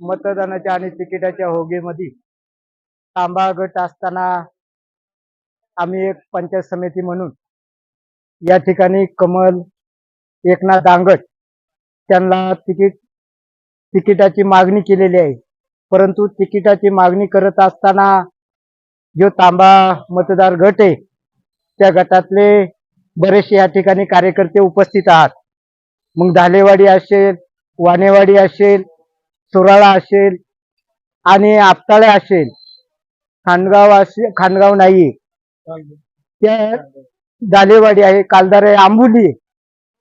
मतदानाच्या आणि तिकिटाच्या होगेमध्ये तांबा गट असताना आम्ही एक पंचायत समिती म्हणून या ठिकाणी कमल एकनाथ दांगट त्यांना तिकीट तिकिटाची मागणी केलेली आहे. परंतु तिकिटाची मागणी करत असताना जो तांबा मतदार गट आहे त्या गटातले बरेचसे या ठिकाणी कार्यकर्ते उपस्थित आहात. मग धालेवाडी असेल वानेवाडी असेल सुराळा असेल आणि आपताळे असेल खानगाव असेल खानगाव नाही. त्या दालेवाडी आहे कालदार आहे आंबोली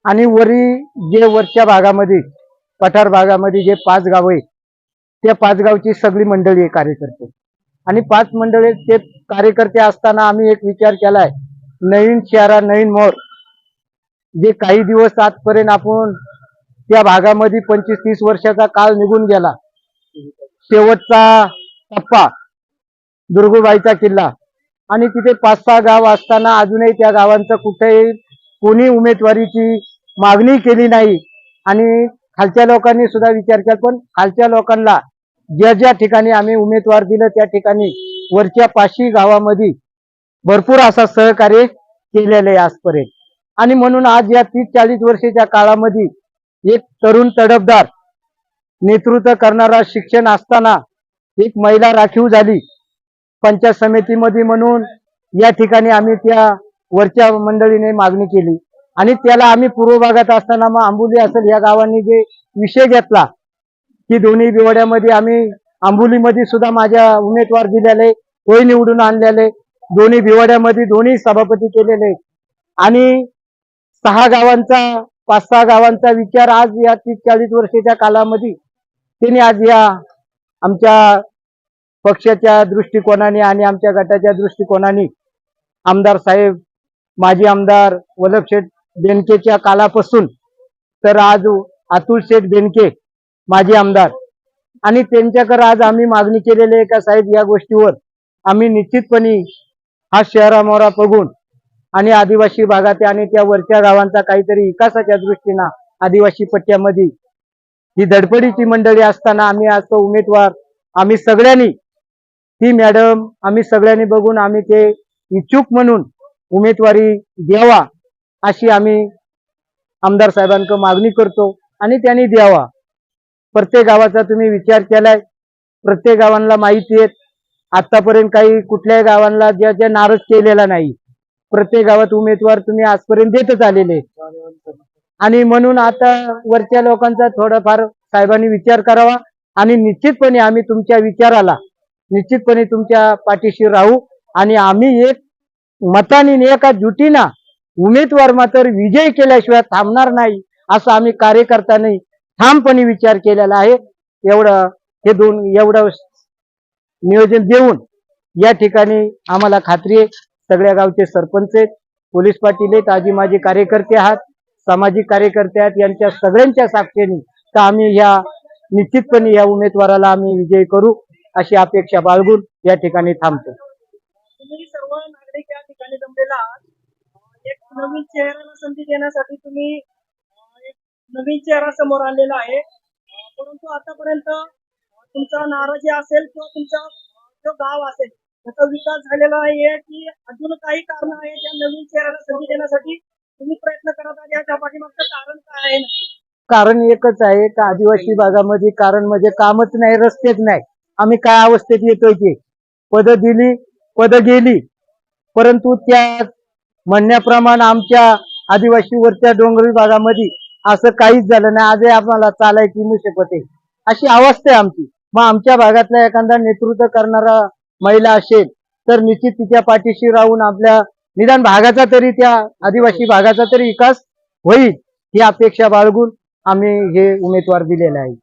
आणि वरी जे वरच्या भागामध्ये पठार भागामध्ये जे पाच गाव आहेत त्या पाच गावची सगळी मंडळी आहे कार्यकर्ते आणि पाच मंडळी ते कार्यकर्ते असताना आम्ही एक विचार केलाय नवीन शहरा नवीन मोर जे काही दिवस आजपर्यंत आपण त्या भागामध्ये पंचवीस तीस वर्षाचा काळ निघून गेला. शेवटचा टप्पा दुर्गुबाईचा किल्ला. आणि तिथे पाच सहा गाव असताना अजूनही त्या गावांचं कुठेही कोणी उमेदवारीची मागणी केली नाही. आणि खालच्या लोकांनी सुद्धा विचार केला पण खालच्या लोकांना ज्या ज्या ठिकाणी आम्ही उमेदवार दिलं त्या ठिकाणी वरच्या पाचशी गावामध्ये भरपूर असा सहकार्य केलेलं आहे आजपर्यंत. आणि म्हणून आज या तीस चाळीस वर्षाच्या काळामध्ये एक तरुण तडफदार नेतृत्व करणारा शिक्षण असताना एक महिला राखीव झाली. पंचायत समितीमध्ये म्हणून या ठिकाणी आम्ही त्या वरच्या मंडळीने मागणी केली. आणि त्याला आम्ही पूर्व भागात असताना मग आंबोली असेल या गावांनी जे विषय घेतला की दोन्ही बिवड्यामध्ये आम्ही आंबोलीमध्ये सुद्धा माझ्या उमेदवार दिलेले तोही निवडून आणलेले दोन्ही बिवड्यामध्ये दोन्ही सभापती केलेले. आणि सहा गावांचा पाच सहा गावांचा विचार आज या तीस चाळीस वर्षाच्या कालामध्ये त्यांनी आज या आमच्या पक्षाच्या दृष्टिकोनाने आणि आमच्या गटाच्या दृष्टिकोनाने आमदार साहेब माजी आमदार वल्लभशेठ बेनकेच्या कालापासून तर आज अतुल शेठ बेनके माजी आमदार आणि त्यांच्याकडे आज आम्ही मागणी केलेली आहे का साहेब या गोष्टीवर आम्ही निश्चितपणे हा शहरामोहरा बघून आणि आदिवासी भागात आणि त्या वरच्या गावांचा काहीतरी विकासाच्या दृष्टीनं आदिवासी पट्ट्यामध्ये. ही धडपडीची मंडळी असताना आम्ही आज तो उमेदवार आम्ही सगळ्यांनी ती मॅडम आम्ही सगळ्यांनी बघून आम्ही ते इच्छुक म्हणून उमेदवारी द्यावा अशी आम्ही आमदार साहेबांक मागणी करतो आणि त्यांनी द्यावा. प्रत्येक गावाचा तुम्ही विचार केलाय प्रत्येक गावांना माहिती आहेत. आतापर्यंत काही कुठल्याही गावांना ज्या ज्या नाराज केलेला नाही. प्रत्येक गावात उमेदवार तुम्ही आजपर्यंत देतच आलेले. आणि म्हणून आता वरच्या लोकांचा थोडाफार साहेबांनी विचार करावा आणि निश्चितपणे आम्ही तुमच्या विचाराला निश्चितपणे तुमच्या पाठीशी राहू आणि आम्ही एक मताने एका जुटीना उमेदवार मात्र विजय केल्याशिवाय थांबणार नाही असं आम्ही कार्यकर्त्यांनी ठामपणे विचार केलेला आहे. एवढं हे दोन एवढं नियोजन देऊन या ठिकाणी आम्हाला खात्री आहे. सगळ्या गावचे सरपंच आहेत. पोलीस पाटील आहेत. आजी माजी कार्यकर्ते आहात. सामाजिक कार्यकर्ते आहेत. यांच्या सगळ्यांच्या साक्षीने तर आम्ही ह्या निश्चितपणे या उमेदवाराला आम्ही विजयी करू अशी अपेक्षा बाळगून या ठिकाणी थांबतो. तुम्ही सर्व नागरिक या ठिकाणी जमलेला एक नवीन चेहऱ्याला संधी देण्यासाठी तुम्ही एक नवीन चेहरा समोर आलेला आहे. परंतु आतापर्यंत तुमचा नाराजी असेल किंवा तुमचा जो गाव असेल त्याचा विकास झालेला आहे की अजून काही कारण आहे त्या नवीन चेहऱ्याला संधी देण्यासाठी तुम्ही प्रयत्न करत आहात याच्या पाठीमागचं कारण काय आहे कारण एकच आहे का आदिवासी भागामध्ये कारण म्हणजे कामच नाही रस्तेच नाही. आम्ही काय अवस्थेत येतोय की पद दिली पद गेली परंतु त्या म्हणण्याप्रमाणे आमच्या आदिवासीवरच्या डोंगरी भागामध्ये असं काहीच झालं नाही. आजही आम्हाला चालायची मुशेपत आहे. अशी अवस्था आहे आमची. मग आमच्या भागातला एखादा नेतृत्व करणारा महिला असेल तर निश्चित तिच्या पाठीशी राहून आपल्या निदान भागाचा तरी त्या आदिवासी भागाचा तरी विकास होईल ही अपेक्षा बाळगून आम्ही हे उमेदवार दिलेले आहे.